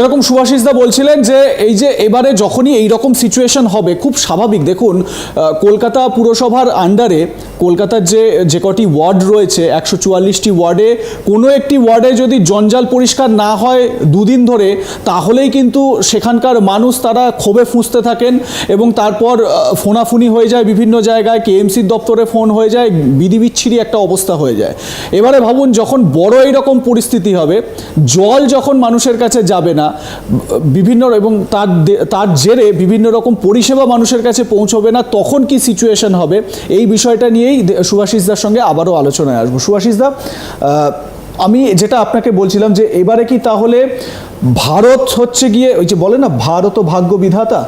যেরকম সুভাষিস দা বলছিলেন যে এই যে এবারে যখনই এই রকম সিচুয়েশন হবে, খুব স্বাভাবিক। দেখুন কলকাতা পুরসভার আন্ডারে কলকাতার যে যে কটি ওয়ার্ড রয়েছে, একশো চুয়াল্লিশটি ওয়ার্ডে, কোনো একটি ওয়ার্ডে যদি জঞ্জাল পরিষ্কার না হয় দুদিন ধরে, তাহলেই কিন্তু সেখানকার মানুষ তারা ক্ষোভে ফুঁসতে থাকেন এবং তারপর ফোনাফুনি হয়ে যায় বিভিন্ন জায়গায়, কেএমসির দপ্তরে ফোন হয়ে যায় বিধি বিচ্ছিরি একটা অবস্থা হয়ে যায়। এবারে ভাবুন, যখন বড় এইরকম পরিস্থিতি হবে, জল যখন মানুষের কাছে যাবে না, বিভিন্ন এবং তার তার জেরে বিভিন্ন রকম পরিষেবা মানুষের কাছে পৌঁছবে না, তখন কি সিচুয়েশন হবে? এই বিষয়টা নিয়েই দে- সুভাষিসদার সঙ্গে আবারও আলোচনায় আসব। সুভাষিসদা দা আমি যেটা আপনাকে বলছিলাম যে এবারে কি তাহলে ভারত হচ্ছে গিয়ে ওই যে বলে না ভারত ও ভাগ্য বিধাতা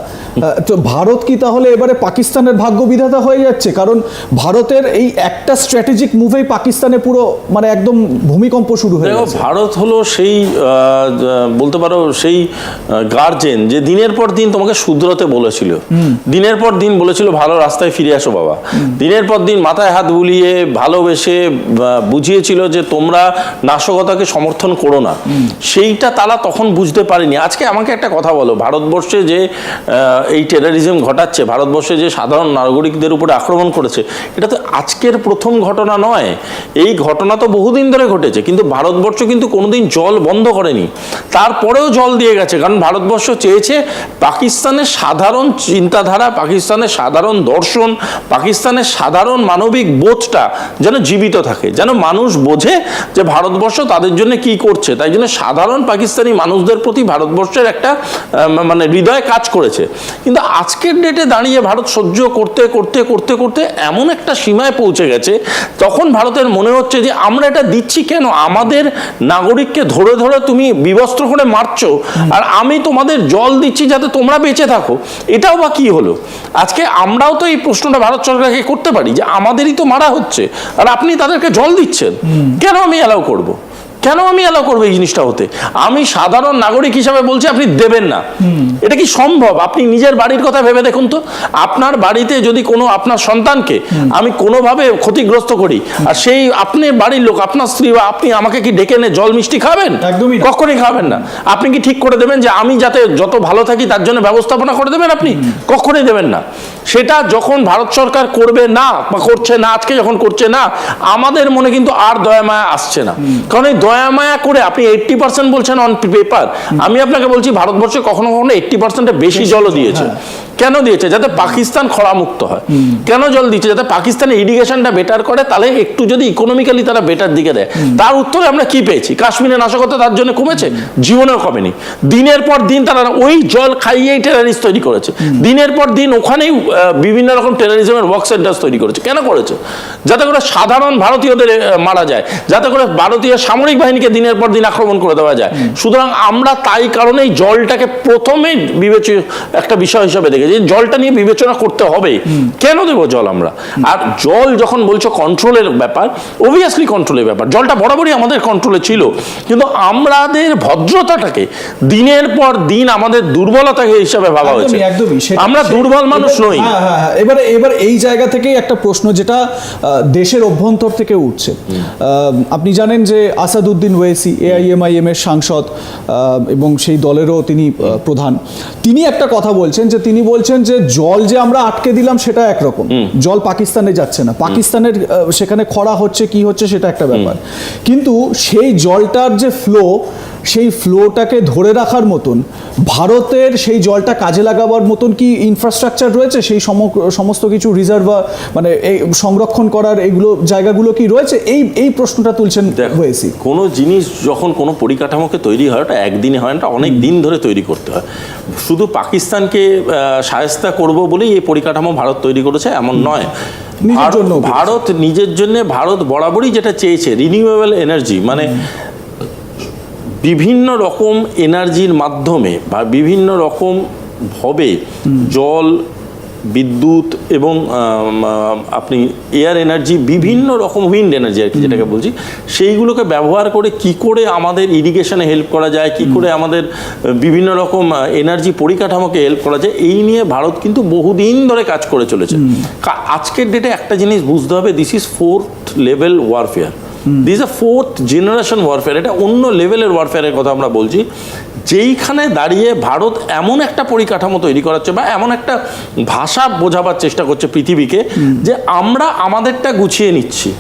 তো ভারত কি তাহলে এবারে পাকিস্তানের ভাগ্য বিধাতা হয়ে যাচ্ছে? কারণ ভারতের এই একটা স্ট্র্যাটেজিক মুভেই পাকিস্তানে পুরো মানে একদম ভূমিকম্প শুরু হয়ে গেছে। ভারত হলো সেই বলতে পারো সেই গার্জেন যে দিনের পর দিন তোমাকে শুধরতে বলেছিল। দিনের পর দিন বলেছিল ভালো রাস্তায় ফিরে আসো বাবা। দিনের পর দিন মাথায় হাত বুলিয়ে ভালোবেসে বুঝিয়েছিল যে তোমরা নাশকতাকে সমর্থন করো না। সেইটা তারা তখন বুঝতে পারিনি। আজকে আমাকে একটা কথা বলো, ভারতবর্ষে যে এই টেরারিজম ঘটাচ্ছে, ভারতবর্ষে যে সাধারণ নাগরিকদের উপরে আক্রমণ করেছে, এটা তো আজকের প্রথম ঘটনা নয়। এই ঘটনা তো বহুদিন ধরে ঘটেছে, কিন্তু ভারতবর্ষ কিন্তু কোনোদিন জল বন্ধ করেনি। তারপরেও জল দিয়ে গেছে, কারণ ভারতবর্ষ চেয়েছে পাকিস্তানের সাধারণ চিন্তাধারা, পাকিস্তানের সাধারণ দর্শন, পাকিস্তানের সাধারণ মানবিক বোধটা যেন জীবিত থাকে, যেন মানুষ বোঝে যে ভারতবর্ষ তাদের জন্য কি করছে। তাই জন্য সাধারণ পাকিস্তানি মানুষদের প্রতি ভারতবর্ষের একটা মানে হৃদয় কাজ করেছে। কিন্তু আজকের ডেটে দাঁড়িয়ে ভারত সহ্য করতে করতে করতে করতে এমন একটা সীমায় পৌঁছে গেছে তখন ভারতের মনে হচ্ছে যে আমরা এটা দিচ্ছি কেন? আমাদের নাগরিককে ধরে ধরে তুমি বিবস্ত্র করে মারছো আর আমি তোমাদের জল দিচ্ছি যাতে তোমরা বেঁচে থাকো। এটাও বা কি হলো? আজকে আমরাও তো এই প্রশ্নটা ভারত সরকারকে করতে পারি যে আমাদেরই তো মারা হচ্ছে আর আপনি তাদেরকে জল দিচ্ছেন। কেন আমি অ্যালাউ করব। কেন আমি অ্যালাউ করব এই জিনিসটা হতে? আমি সাধারণ নাগরিক হিসাবে বলছি আপনি দেবেন না। এটা কি সম্ভব? আপনি নিজের বাড়ির কথা ভেবে দেখুন তো। আপনার বাড়িতে যদি কোনো আপনার সন্তানকে আমি কোনোভাবে ক্ষতিগ্রস্ত করি আর সেই আপনি বাড়ির লোক আপনার স্ত্রী বা আপনি আমাকে কি ডেকে এনে জল মিষ্টি খাবেন? একদমই। কখনই খাবেন না। আপনি কি ঠিক করে দেবেন যে আমি যাতে যত ভালো থাকি তার জন্য ব্যবস্থাপনা করে দেবেন আপনি? কখনই দেবেন না। সেটা যখন ভারত সরকার করবে না বা করছে না আজকে যখন করছে না আমাদের মনে কিন্তু আর দয়া মায়া আসছে না। কারণ এই দয়া মায়া করে আপনি এইট্টি পার্সেন্ট বলছেন অন পেপার আমি আপনাকে বলছি ভারতবর্ষে কখনো কখনো এইট্টি পার্সেন্টের বেশি জলও দিয়েছে। কেন দিয়েছে? যাতে পাকিস্তান খরামুক্ত হয়। কেন জল দিচ্ছে? যাতে পাকিস্তানের ইরিগেশনটা বেটার করে তাহলে একটু যদি ইকোনমিক্যালি তারা বেটার দিকে দেয়। তার উত্তরে আমরা কি পেয়েছি? কাশ্মীরে নাশকতা তার জন্য কমেছে? জীবনেও কমেনি। দিনের পর দিন তারা ওই জল খাইয়েই টেরারিস্ট তৈরি করেছে। দিনের পর দিন ওখানেই বিভিন্ন রকম টেরারিজমের ওয়ার্ক সেন্টার তৈরি করেছে। কেন করেছে? যাতে করে সাধারণ ভারতীয়দের মারা যায়। যাতে করে ভারতীয় সামরিক বাহিনীকে দিনের পর দিন আক্রমণ করে দেওয়া যায়। সুতরাং আমরা তাই কারণেই জলটাকে প্রথমে বিবেচ একটা বিষয় হিসাবে দেখেছি জলটা নিয়ে বিবেচনা করতে হবে। কেন দেবো জল আমরা? আর জল যখন বলছো কন্ট্রোলের ব্যাপার অবভিয়াসলি কন্ট্রোলের ব্যাপার। জলটা বরাবরই আমাদের কন্ট্রোলে ছিল। কিন্তু আমাদের ভদ্রতাটাকে দিনের পর দিন আমাদের দুর্বলতা হিসাবে ভাবা হয়েছে। আমরা দুর্বল মানুষ নই। হ্যাঁ হ্যাঁ হ্যাঁ। এবারে এবার এই জায়গা থেকেই একটা প্রশ্ন যেটা দেশের অভ্যন্তর থেকে উঠছে। আপনি জানেন যে আসাদুদ্দিন ওয়েসি এআইএমআইএম এর সাংসদ এবং সেই দলেরও তিনি প্রধান। তিনি একটা কথা বলছেন যে তিনি বলছেন যে জল যে আমরা আটকে দিলাম সেটা একরকম। জল পাকিস্তানে যাচ্ছে না। পাকিস্তানের সেখানে খরা হচ্ছে কি হচ্ছে সেটা একটা ব্যাপার। কিন্তু সেই জলটার যে ফ্লো সেই ফ্লোটাকে ধরে রাখার মতন ভারতের সেই জলটা কাজে লাগাবার মতন কি ইনফ্রাস্ট্রাকচার রয়েছে? সেই সম- সমস্ত কিছু রিজার্ভ মানে এই সংরক্ষণ করার এইগুলো জায়গাগুলো কি রয়েছে? এই এই প্রশ্নটা তুলছেন হয়েছি কোনো জিনিস যখন কোনো পরিকাঠামোকে তৈরি হয় ওটা একদিনে হয় না অনেক দিন ধরে তৈরি করতে হয়। শুধু পাকিস্তানকে সায়স্তা করব বলেই এই পরিকাঠামো ভারত তৈরি করেছে এমন নয়। ভারত নিজের জন্য ভারত বরাবরই যেটা চেয়েছে রিনিউয়েবল এনার্জি মানে বিভিন্ন রকম এনার্জির মাধ্যমে বা বিভিন্ন রকম ভাবে জল বিদ্যুৎ এবং আপনি এয়ার এনার্জি বিভিন্ন রকম উইন্ড এনার্জি আর কি যেটাকে বলছি সেইগুলোকে ব্যবহার করে কি করে আমাদের ইরিগেশনে হেল্প করা যায় কি করে আমাদের বিভিন্ন রকম এনার্জি পরিকাঠামোকে হেল্প করা যায় এই নিয়ে ভারত কিন্তু বহুদিন ধরে কাজ করে চলেছে। আজকের ডেটে একটা জিনিস বুঝতে হবে this is fourth level warfare this a fourth generation warfare এটা অন্য লেভেলের ওয়ারফেয়ারের কথা আমরা বলছি। যেইখানে দাঁড়িয়ে ভারত এমন একটা পরিকাঠামো তৈরি করাচ্ছে বা এমন একটা ভাষা বোঝাবার চেষ্টা করছে পৃথিবীকে, যে আমরা আমাদেরটা গুছিয়ে নিচ্ছি।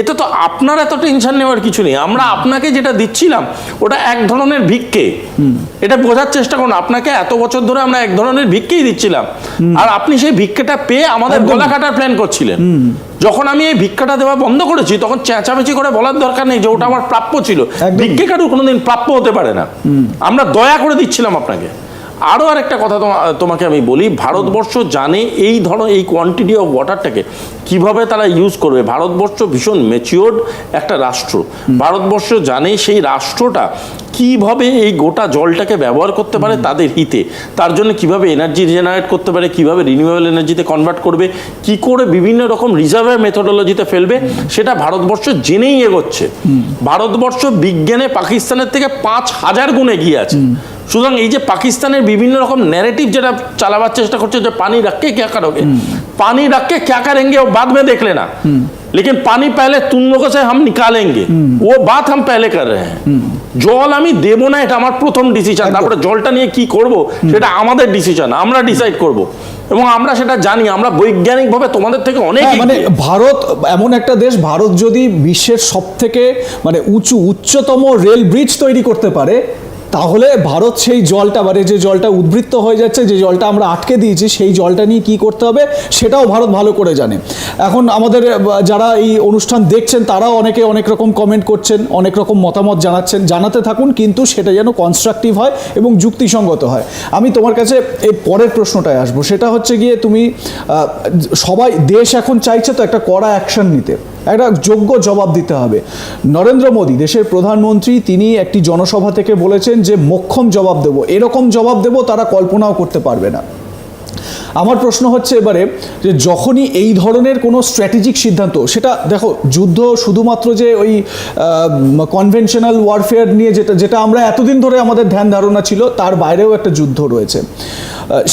এটা তো আপনার এত টেনশন নেওয়ার কিছু নেই। আমরা আপনাকে যেটা দিচ্ছিলাম ওটা এক ধরনের ভিক্ষে। এটা বোঝার চেষ্টা করুন আপনাকে এত বছর ধরে আমরা এক ধরনের ভিক্ষেই দিচ্ছিলাম। আর আপনি সেই ভিক্ষেটা পেয়ে আমাদের গলা কাটার প্ল্যান করছিলেন। যখন আমি এই ভিক্ষাটা দেওয়া বন্ধ করেছি তখন চেঁচামেচি করে বলার দরকার নেই যে ওটা আমার প্রাপ্য ছিল। ভিক্ষে কারুর কোনোদিন প্রাপ্য হতে পারে না। আমরা দয়া করে দিচ্ছিলাম আপনাকে। আরও আরেকটা কথা তোমা- তোমাকে আমি বলি, ভারতবর্ষ জানে এই ধরো, এই কোয়ান্টিটি অফ ওয়াটারটাকে কীভাবে তারা ইউজ করবে। ভারতবর্ষ ভীষণ ম্যাচিওর্ড একটা রাষ্ট্র। ভারতবর্ষ জানে সেই রাষ্ট্রটা কীভাবে এই গোটা জলটাকে ব্যবহার করতে পারে তাদের হিতে। তার জন্য কীভাবে এনার্জি জেনারেট করতে পারে, কীভাবে রিনিউয়েবল এনার্জিতে কনভার্ট করবে, কি করে বিভিন্ন রকম রিজার্ভের মেথোডোলজিতে ফেলবে, সেটা ভারতবর্ষ জেনেই এগোচ্ছে। ভারতবর্ষ বিজ্ঞানে পাকিস্তানের থেকে পাঁচ হাজার গুণ এগিয়ে আছে। সুতরাং এই যে পাকিস্তানের বিভিন্ন রকম ন্যারেটিভ যেটা চালাবার চেষ্টা করছে যে পানি রাখকে ক্যা করোগে পানি রাখকে ক্যা করেঙ্গে ও বাদ মে দেখলে না। লেকিন পানি পেলে তুম লোক সে হাম নিকালেঙ্গে। ও বাত হাম পেলে কর রে হ্যাঁ। জল আমি দেবো না এটা আমার প্রথম ডিসিশন তারপরে জলটা নিয়ে কি করব সেটা আমাদের ডিসিশন আমরা ডিসাইড করব। এবং আমরা সেটা জানি আমরা বৈজ্ঞানিকভাবে তোমাদের থেকে অনেক হ্যাঁ, মানে ভারত এমন একটা দেশ ভারত যদি বিশ্বের সব থেকে মানে উঁচু উচ্চতম রেল ব্রিজ তৈরি করতে পারে তাহলে ভারত সেই জলটা মানে যে জলটা উদ্বৃত্ত হয়ে যাচ্ছে, যে জলটা আমরা আটকে দিয়েছি, সেই জলটা নিয়ে কি করতে হবে, সেটাও ভারত ভালো করে জানে। এখন আমাদের যারা এই অনুষ্ঠান দেখছেন, তারাও অনেকে অনেক রকম কমেন্ট করছেন, অনেক রকম মতামত জানাচ্ছেন। জানাতে থাকুন, কিন্তু সেটা যেন কনস্ট্রাকটিভ হয় এবং যুক্তিসঙ্গত হয়। আমি তোমার কাছে এই পরের প্রশ্নটায় আসব। সেটা হচ্ছে গিয়ে তুমি সবাই, দেশ এখন চাইছে তো একটা কড়া অ্যাকশন নিতে। একটা যোগ্য জবাব দিতে হবে। নরেন্দ্র মোদী, দেশের প্রধানমন্ত্রী, তিনি একটি জনসভা থেকে বলেছেন যে, মোক্ষম জবাব দেব। এরকম জবাব দেব তারা কল্পনাও করতে পারবে না। আমার প্রশ্ন হচ্ছে এবারে যে, যখনই এই ধরনের কোনো স্ট্র্যাটেজিক সিদ্ধান্ত, সেটা দেখো, যুদ্ধ শুধুমাত্র যে ওই কনভেনশনাল ওয়ারফেয়ার নিয়ে যেটা যেটা আমরা এতদিন ধরে আমাদের ধ্যান ধারণা ছিল, তার বাইরেও একটা যুদ্ধ রয়েছে।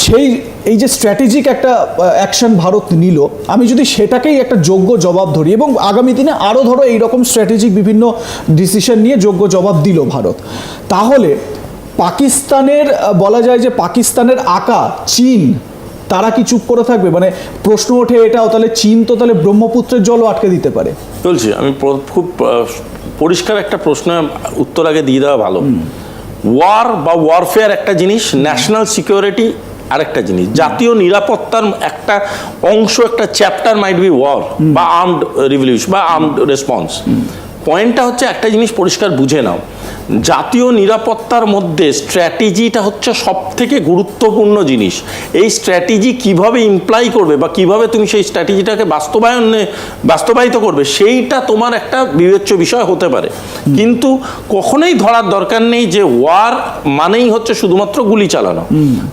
সেই এই যে স্ট্র্যাটেজিক একটা অ্যাকশন ভারত নিল আমি যদি সেটাকেই একটা যোগ্য জবাব ধরি এবং আগামী দিনে আরও ধরো এইরকম স্ট্র্যাটেজিক বিভিন্ন ডিসিশন নিয়ে যোগ্য জবাব দিল ভারত তাহলে পাকিস্তানের বলা যায় যে পাকিস্তানের আঁকা চীন তারা কি চুপ করে থাকবে? মানে প্রশ্ন ওঠে এটাও তাহলে চীন তো তাহলে ব্রহ্মপুত্রের জলও আটকে দিতে পারে। চলছে আমি খুব পরিষ্কার একটা প্রশ্নের উত্তর আগে দিয়ে দেওয়া ভালো। ওয়ার বা ওয়ারফেয়ার একটা জিনিস ন্যাশনাল সিকিউরিটি আরেকটা জিনিস, জাতীয় নিরাপত্তার একটা অংশ, একটা চ্যাপ্টার মাইট বি ওয়ার বা আর্মড রিভলিউশন বা আর্মড রেসপন্স পয়েন্টটা হচ্ছে একটা জিনিস পরিষ্কার বুঝে নাও। জাতীয় নিরাপত্তার মধ্যে স্ট্র্যাটেজিটা হচ্ছে সব থেকে গুরুত্বপূর্ণ জিনিস। এই স্ট্র্যাটেজি কীভাবে ইমপ্লাই করবে বা কীভাবে তুমি সেই স্ট্র্যাটেজিটাকে বাস্তবায়নে বাস্তবায়িত করবে সেইটা তোমার একটা বিবেচ্য বিষয় হতে পারে। কিন্তু কখনোই ধরার দরকার নেই যে ওয়ার মানেই হচ্ছে শুধুমাত্র গুলি চালানো।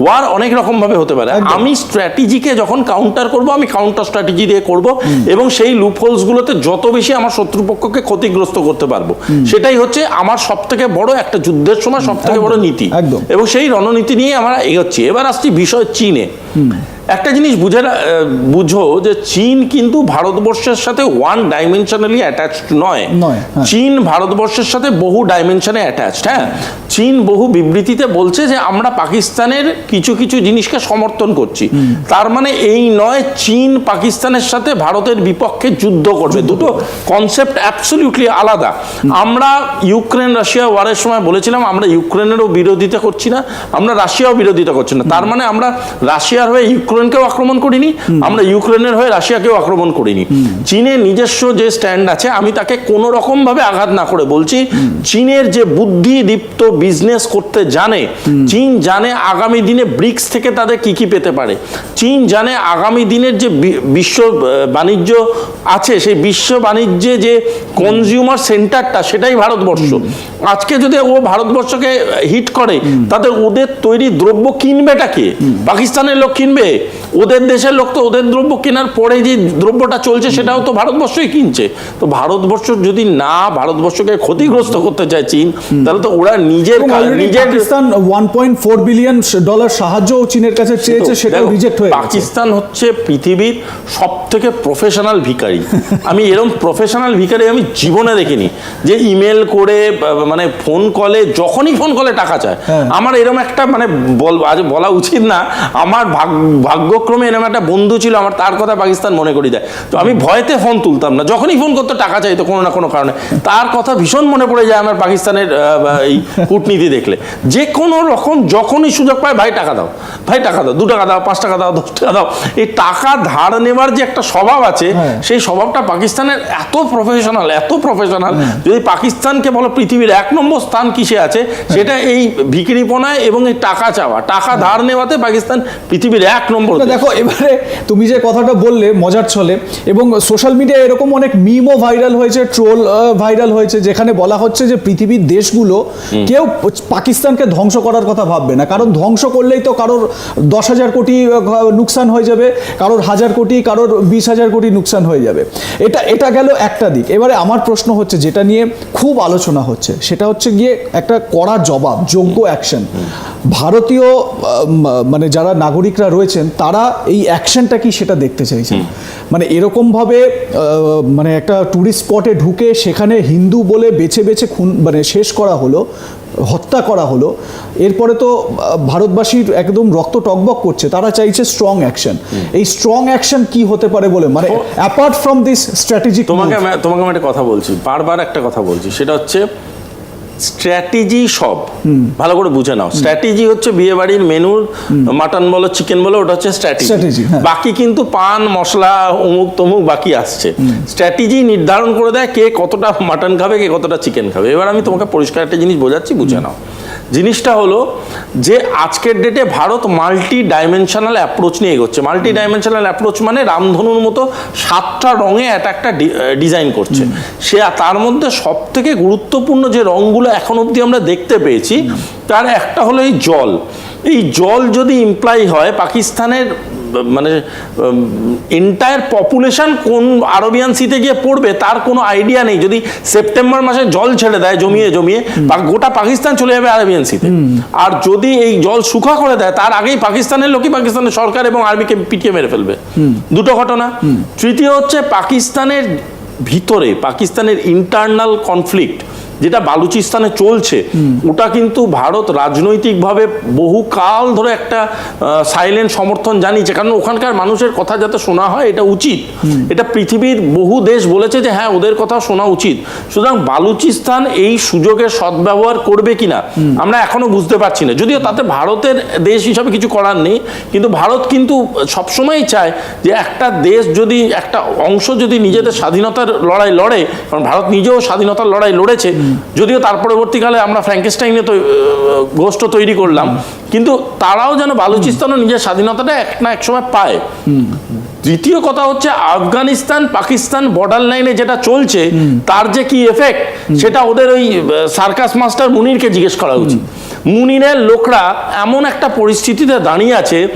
ওয়ার অনেক রকমভাবে হতে পারে। আমি স্ট্র্যাটেজিকে যখন কাউন্টার করব আমি কাউন্টার স্ট্র্যাটেজি দিয়ে করব এবং সেই লুপহোলস গুলোতে যত বেশি আমার শত্রুপক্ষকে ক্ষতিগ্রস্ত করতে পারব। সেটাই হচ্ছে আমার সব থেকে বড় একটা যুদ্ধের সময় সব থেকে বড় নীতি। এবং সেই রণনীতি নিয়ে আমরা এগোচ্ছি। এবার আসছি বিষয় চীনে। একটা জিনিস বুঝে বুঝো যে চীন কিন্তু ভারতবর্ষের সাথে ওয়ান ডাইমেনশনালি অ্যাটাচড নয়। হ্যাঁ। চীন ভারতবর্ষের সাথে বহু ডাইমেনশনে অ্যাটাচড হ্যাঁ? চীন বহু বিবৃতিতে বলছে যে আমরা পাকিস্তানের কিছু কিছু জিনিসকে সমর্থন করছি। তার মানে এই নয় চীন পাকিস্তানের সাথে ভারতের বিপক্ষে যুদ্ধ করবে। দুটো কনসেপ্ট অ্যাবসলিউটলি আলাদা। আমরা ইউক্রেন রাশিয়া ওয়ারের সময় বলেছিলাম আমরা ইউক্রেনেরও বিরোধিতা করছি না আমরা রাশিয়াও বিরোধিতা করছি না। তার মানে আমরা রাশিয়ার হয়ে ইউক্রেনকেও আক্রমণ করিনি আমরা ইউক্রেনের হয়ে রাশিয়াকেও আক্রমণ করিনি। চীনের নিজস্ব যে স্ট্যান্ড আছে আমি তাকে কোনো রকম ভাবে আঘাত না করে বলছি চীনের যে বুদ্ধিদীপ্ত বিজনেস করতে জানে চীন জানে আগামী দিনে ব্রিক্স থেকে তাদের কি কি পেতে পারে। চীন জানে আগামী দিনের যে বিশ্ব বাণিজ্য আছে সেই বিশ্ব বাণিজ্যে যে কনজিউমার সেন্টারটা সেটাই ভারতবর্ষ। আজকে যদি ও ভারতবর্ষকে হিট করে তাদের ওদের তৈরি দ্রব্য কিনবেটা কে? পাকিস্তানের লোক কিনবে? ওদের দেশের লোক তো ওদের দ্রব্য কেনার পরে যে দ্রব্যটা চলছে সেটাও তো ভারতবর্ষই কিনছে। তো ভারতবর্ষ যদি না ভারতবর্ষকে ক্ষতিগ্রস্ত করতে চায় চীন তাহলে তো ওরা নিজের নিজের Pakistan one point four billion dollar সাহায্য চীনের কাছে চেয়েছে সেটাও রিজেক্ট হয়ে পাকিস্তান হচ্ছে পৃথিবীর সব থেকে প্রফেশনাল ভিখারি। আমি এরকম প্রফেশনাল ভিখারি আমি জীবনে দেখিনি। যে ইমেল করে মানে ফোন কলে যখনই ফোন কলে টাকা চায় হ্যাঁ। আমার এরকম একটা মানে বল আজ বলা উচিত না আমার ভাগ- ভাগ্যক্রমে এরকম একটা বন্ধু ছিল আমার তার কথা পাকিস্তান মনে করি দেয়। তো আমি ভয়তে ফোন তুলতাম না। যখনই ফোন করতো টাকা চাইতো কোনো না কোনো কারণে। তার কথা ভীষণ মনে পড়ে যায় আমার পাকিস্তানের এই কূটনীতি দেখলে। যে কোনো রকম যখনই সুযোগ পায় ভাই টাকা দাও। ভাই টাকা দাও। দু টাকা দাও পাঁচ টাকা দাও দশ টাকা দাও। এই টাকা ধার নেওয়ার যে একটা স্বভাব আছে হ্যাঁ। সেই স্বভাবটা পাকিস্তানের এত প্রফেশনাল এত প্রফেশনাল যদি পাকিস্তানকে বলো পৃথিবীর এক নম্বর স্থান কিসে আছে সেটা এই ভিকিরিপনায় এবং এই টাকা চাওয়া। টাকা ধার নেওয়াতে পাকিস্তান পৃথিবীর এক নম্বর দেখো এবারে তুমি যে কথাটা বললে মজার ছলে এবং সোশ্যাল মিডিয়ায় এরকম অনেক মিমও ভাইরাল হয়েছে ট্রোল ভাইরাল হয়েছে যেখানে বলা হচ্ছে যে পৃথিবীর দেশগুলো কেউ পাকিস্তানকে ধ্বংস করার কথা ভাববে না। কারণ ধ্বংস করলেই তো কারোর দশ হাজার কোটি নুকসান হয়ে যাবে কারোর হাজার কোটি কারোর বিশ হাজার কোটি নুকসান হয়ে যাবে। এটা এটা গেল একটা দিক। এবারে আমার প্রশ্ন হচ্ছে যেটা নিয়ে খুব আলোচনা হচ্ছে সেটা হচ্ছে গিয়ে একটা কড়া জবাব যোগ্য অ্যাকশন ভারতীয় মানে যারা নাগরিকরা রয়েছেন তারা এই অ্যাকশনটা কি সেটা দেখতে চাইছেন? মানে এরকমভাবে মানে একটা ট্যুরিস্ট স্পটে ঢুকে সেখানে হিন্দু বলে বেছে বেছে খুন মানে শেষ করা হলো হত্যা করা হলো এরপরে তো ভারতবাসীর একদম রক্ত টকবক করছে তারা চাইছে স্ট্রং অ্যাকশন এই স্ট্রং অ্যাকশন কি হতে পারে বলে? মানে অ্যাপার্ট ফ্রম দিস স্ট্র্যাটেজিক তোমাকে তোমাকে আমি একটা কথা বলছি বারবার একটা কথা বলছি সেটা হচ্ছে স্ট্র্যাটেজি সব। ভালো করে বুঝে নাও। স্ট্র্যাটেজি হচ্ছে বিয়ে বাড়ির মেনুর মাটন বলো চিকেন বলো ওটা হচ্ছে স্ট্র্যাটেজি। হ্যাঁ। বাকি কিন্তু পান মশলা অমুক তমুক বাকি আসছে। স্ট্র্যাটেজি নির্ধারণ করে দেয় কে কতটা মাটন খাবে কে কতটা চিকেন খাবে। এবার আমি তোমাকে পরিষ্কার একটা জিনিস বোঝাচ্ছি বুঝে নাও। জিনিসটা হলো যে আজকের ডেটে ভারত মাল্টি ডাইমেনশনাল অ্যাপ্রোচ নিয়ে এগোচ্ছে। মাল্টি ডাইমেনশনাল অ্যাপ্রোচ মানে রামধনুর মতো সাতটা রঙে একটা একটা ডিজাইন করছে। সে তার মধ্যে সব থেকে গুরুত্বপূর্ণ যে রঙগুলো এখন অবধি আমরা দেখতে পেয়েছি তার একটা হলো এই জল। এই জল যদি ইমপ্লাই হয় পাকিস্তানের মানে এন্টায়ার পপুলেশন কোন আরবিয়ান সিতে গিয়ে পড়বে তার কোনো আইডিয়া নেই। যদি সেপ্টেম্বর মাসে জল ছেড়ে দেয় জমিয়ে জমিয়ে পা- গোটা পাকিস্তান চলে যাবে আরবিয়ান সিতে আর যদি এই জল শুকা করে দেয় তার আগেই পাকিস্তানের লোকই পাকিস্তানের সরকার এবং আর্মিকে পিটিয়ে মেরে ফেলবে। দুটো ঘটনা। তৃতীয় হচ্ছে পাকিস্তানের ভিতরে পাকিস্তানের ইন্টারনাল কনফ্লিক্ট যেটা বালুচিস্তানে চলছে ওটা কিন্তু ভারত রাজনৈতিকভাবে বহুকাল ধরে একটা সাইলেন্ট সমর্থন জানিয়েছে। কারণ ওখানকার মানুষের কথা যাতে শোনা হয় এটা উচিত। এটা পৃথিবীর বহু দেশ বলেছে যে হ্যাঁ ওদের কথা শোনা উচিত। সুতরাং বালুচিস্তান এই সুযোগের সদ্ব্যবহার করবে কিনা আমরা এখনও বুঝতে পারছি না। যদিও তাতে ভারতের দেশ হিসাবে কিছু করার নেই কিন্তু ভারত কিন্তু সবসময়ই চায় যে একটা দেশ যদি একটা অংশ যদি নিজেদের স্বাধীনতার লড়াই লড়ে কারণ ভারত নিজেও স্বাধীনতার লড়াই লড়েছে যদিও তার পরবর্তীকালে আমরা ফ্র্যাঙ্কেস্টাইনে তো গোষ্ঠ তৈরি করলাম কিন্তু তারাও যেন বালুচিস্তানও নিজের স্বাধীনতাটা এক না এক সময় পায়। দ্বিতীয় কথা হচ্ছে আফগানিস্তান পাকিস্তান বর্ডার লাইনে যেটা চলছে তার যে কি এফেক্ট সেটা ওদের ওই সার্কাস মাস্টার মুনিরকে জিজ্ঞেস করা উচিত। মুনিরের লোকরা এমন একটা পরিস্থিতিতে দাঁড়িয়ে আছে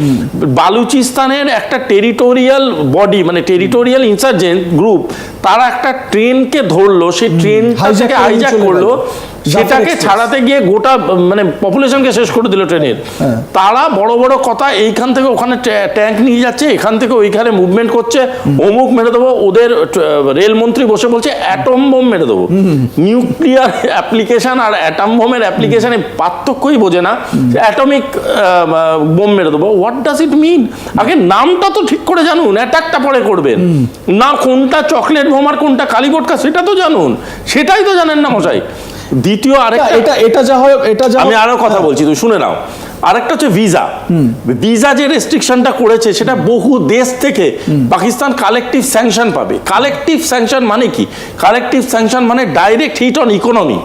বালুচিস্তানের একটা টেরিটোরিয়াল বডি মানে টেরিটোরিয়াল ইনসার্জেন্ট গ্রুপ তারা একটা ট্রেনকে ধরলো সেই ট্রেন হাইজ্যাক করল। সেটাকে ছাড়াতে গিয়ে গোটা মানে পপুলেশনকে শেষ করে দিল ট্রেনের হ্যাঁ। তারা বড় বড় কথা এইখান থেকে ওখানে ট্যাঙ্ক নিয়ে যাচ্ছে এখান থেকে ওইখানে মুভমেন্ট করছে অমুক মেরে দেবো ওদের রেলমন্ত্রী বসে বলছে অ্যাটম বোম মেরে দেবো। নিউক্লিয়ার অ্যাপ্লিকেশন আর অ্যাটম বোমের অ্যাপ্লিকেশনে পার্থক্যই বোঝে না। অ্যাটমিক বোম মেরে দেবো। হোয়াট ডাজ ইট মিন আগে নামটা তো ঠিক করে জানুন অ্যাটাকটা পরে করবেন। না কোনটা চকলেট বোম আর কোনটা কালীবোটকা সেটা তো জানুন। সেটাই তো জানেন না মশাই। দ্বিতীয় আরেকটা এটা এটা যা হয় এটা যা আমি আরও কথা বলছি তুই শুনে নাও। আরেকটা হচ্ছে ভিসা। ভিসা যে রেস্ট্রিকশনটা করেছে সেটা বহু দেশ থেকে পাকিস্তান কালেকটিভ স্যাংশন পাবে। কালেকটিভ স্যাংশন মানে কি? কালেকটিভ স্যাংশন মানে direct hit on economy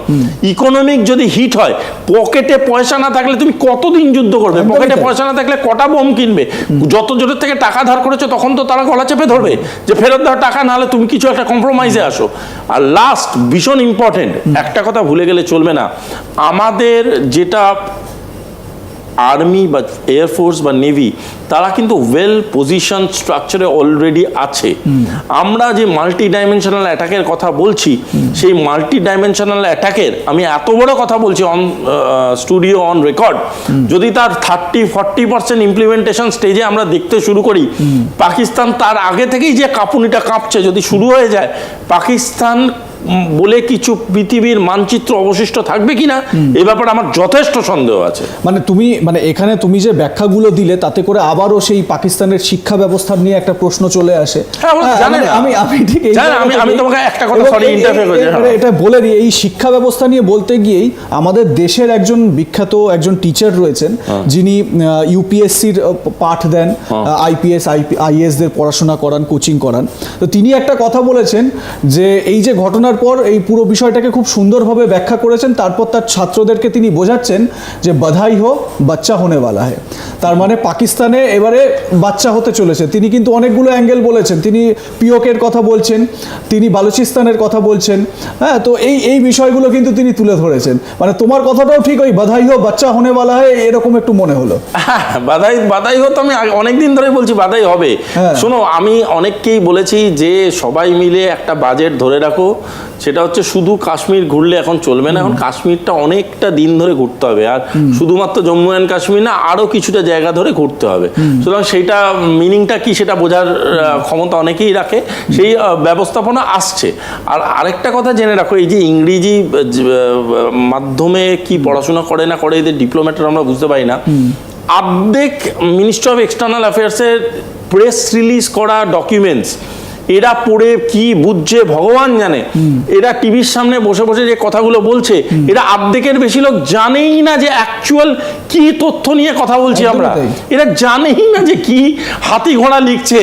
economic যদি হিট হয় পকেটে পয়সা না থাকলে তুমি কতদিন যুদ্ধ করবে? পকেটে পয়সা না থাকলে কটা বোম কিনবে? যত জোরের থেকে টাকা ধার করেছ তখন তো তারা গলা চেপে ধরবে যে ফেরত দেওয়ার টাকা না হলে তুমি কিছু একটা কম্প্রোমাইজে আসো। আর লাস্ট ভীষণ ইম্পর্টেন্ট একটা কথা ভুলে গেলে চলবে না। আমাদের যেটা আর্মি বা এয়ারফোর্স বা নেভি তারা কিন্তু ওয়েল পজিশন স্ট্রাকচারে অলরেডি আছে। আমরা যে মাল্টি ডাইমেনশনাল অ্যাটাকের কথা বলছি সেই মাল্টি ডাইমেনশনাল অ্যাটাকের আমি এত বড় কথা বলছি অন স্টুডিও অন রেকর্ড যদি তার থার্টি ফর্টি পার্সেন্ট ইমপ্লিমেন্টেশন স্টেজে আমরা দেখতে শুরু করি পাকিস্তান তার আগে থেকেই যে কাঁপুনিটা কাঁপছে যদি শুরু হয়ে যায় পাকিস্তান বলে কিছু পৃথিবীর মানচিত্র অবশিষ্ট থাকবে কিনা এ ব্যাপারে আমার যথেষ্ট সন্দেহ আছে। মানে তুমি মানে এখানে তুমি যে ব্যাখ্যাগুলো দিলে তাতে করে আবারও সেই পাকিস্তানের শিক্ষা ব্যবস্থা নিয়ে একটা প্রশ্ন চলে আসে। হ্যাঁ, আমি হ্যাঁ, মানে। আমি আমি ঠিক আমি- আমি তোমাকে একটা কথা, করেছি, এই- হ্যাঁ। এটা বলে দিই এই শিক্ষা ব্যবস্থা নিয়ে বলতে গিয়েই আমাদের দেশের একজন বিখ্যাত একজন টিচার রয়েছেন হ্যাঁ। যিনি ইউপিএসসির পাঠ দেন আইপিএস আইএস দের পড়াশোনা করান কোচিং করান। তো তিনি একটা কথা বলেছেন যে এই যে করার পর এই পুরো বিষয়টাকে খুব সুন্দরভাবে ব্যাখ্যা করেছেন। তারপর তার ছাত্রদেরকে তিনি বোঝাচ্ছেন যে বাধাই হো বাচ্চা হনে বালা হে। তার মানে পাকিস্তানে এবারে বাচ্চা হতে চলেছে। তিনি কিন্তু অনেকগুলো অ্যাঙ্গেল বলেছেন। তিনি পিওকের কথা বলছেন তিনি বালুচিস্তানের কথা বলছেন। হ্যাঁ তো এই এই বিষয়গুলো কিন্তু তিনি তুলে ধরেছেন। মানে তোমার কথাটাও ঠিক ওই বাধাই হো বাচ্চা হনে বালা হে এরকম একটু মনে হলো। বাধাই বাধাই হো তো আমি অনেকদিন ধরে বলছি বাধাই হবে। হ্যাঁ। শোনো আমি অনেককেই বলেছি যে সবাই মিলে একটা বাজেট ধরে রাখো। সেটা হচ্ছে শুধু কাশ্মীর ঘুরলে এখন চলবে না এখন কাশ্মীরটা অনেকটা দিন ধরে ঘুরতে হবে। আর শুধুমাত্র জম্মু অ্যান্ড কাশ্মীর না আরও কিছুটা জায়গা ধরে ঘুরতে হবে। সুতরাং সেইটা মিনিংটা কি সেটা বোঝার ক্ষমতা অনেকেই রাখে। সেই ব্যবস্থাপনা আসছে। আর আরেকটা কথা জেনে রাখো এই যে ইংরেজি মাধ্যমে কি পড়াশোনা করে না করে এদের ডিপ্লোমেটরা আমরা বুঝতে পারি না। আর্ধেক মিনিস্ট্রি অফ এক্সটার্নাল অ্যাফেয়ার্সের প্রেস রিলিজ করা ডকুমেন্টস এরা পড়ে কি বুঝছে ভগবান জানে। এরা টিভির সামনে বসে বসে যে কথাগুলো বলছে এরা আর্ধেকের বেশি লোক জানেই না যে অ্যাকচুয়াল কি তথ্য নিয়ে কথা বলছি আমরা। এরা জানেই না যে কি হাতি ঘোড়া লিখছে।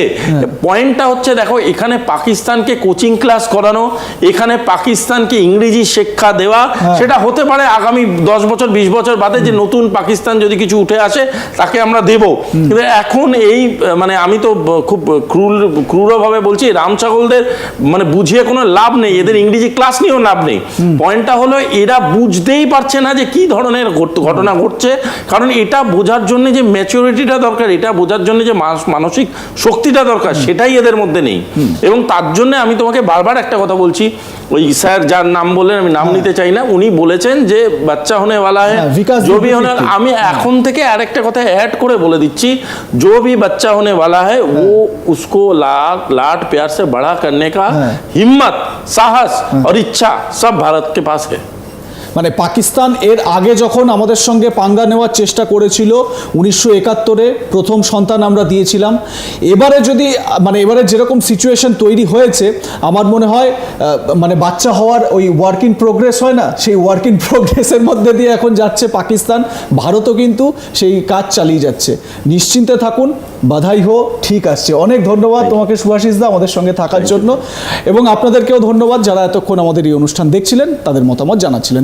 পয়েন্টটা হচ্ছে দেখো এখানে পাকিস্তানকে কোচিং ক্লাস করানো এখানে পাকিস্তানকে ইংরেজি শিক্ষা দেওয়া সেটা হতে পারে আগামী দশ বছর বিশ বছর বাদে যে নতুন পাকিস্তান যদি কিছু উঠে আসে তাকে আমরা দেব। কিন্তু এখন এই মানে আমি তো খুব ক্রুর ক্রুরভাবে বলছি রাম ছাগলদের মানে বুঝিয়ে কোনো লাভ নেই এদের ইংরেজি ক্লাস নিয়েও লাভ নেই। পয়েন্টটা হলো এরা বুঝতেই পারছে না যে কি ধরনের ঘট- ঘটনা ঘটছে কারণ এটা বোঝার জন্য যে ম্যাচুরিটিটা দরকার এটা বোঝার জন্য যে মানস- মানসিক শক্তিটা দরকার সেটাই এদের মধ্যে নেই। এবং তার জন্য আমি তোমাকে বারবার একটা কথা বলছি ওই স্যার যার নাম বললেন আমি নাম নিতে চাই না উনি বলেছেন যে বাচ্চা হনে वाला है হ্যাঁ, বিকাশ जो भी দীপক होने সিদ্দিক। আমি এখন থেকে আরেকটা কথা অ্যাড করে বলে দিচ্ছি जो भी बच्चा होने वाला है वो उसको लाड लाड प्यार से बड़ा करने का हाँ। हिम्मत साहस और इच्छा सब भारत के पास है মানে পাকিস্তান এর আগে যখন আমাদের সঙ্গে পাঙ্গা নেওয়ার চেষ্টা করেছিল উনিশশো একাত্তরে প্রথম সন্তান আমরা দিয়েছিলাম। এবারে যদি মানে এবারে যেরকম সিচুয়েশন তৈরি হয়েছে আমার মনে হয় মানে বাচ্চা হওয়ার ওই ওয়ার্ক ইন প্রোগ্রেস হয় না সেই ওয়ার্ক ইন প্রোগ্রেসের মধ্যে দিয়ে এখন যাচ্ছে পাকিস্তান। ভারতও কিন্তু সেই কাজ চালিয়ে যাচ্ছে। নিশ্চিন্তে থাকুন বাধাই হো ঠিক আসছে। অনেক ধন্যবাদ তোমাকে সুভাষিস দা আমাদের সঙ্গে থাকার জন্য। এবং আপনাদেরকেও ধন্যবাদ যারা এতক্ষণ আমাদের এই অনুষ্ঠান দেখছিলেন তাদের মতামত জানাচ্ছিলেন।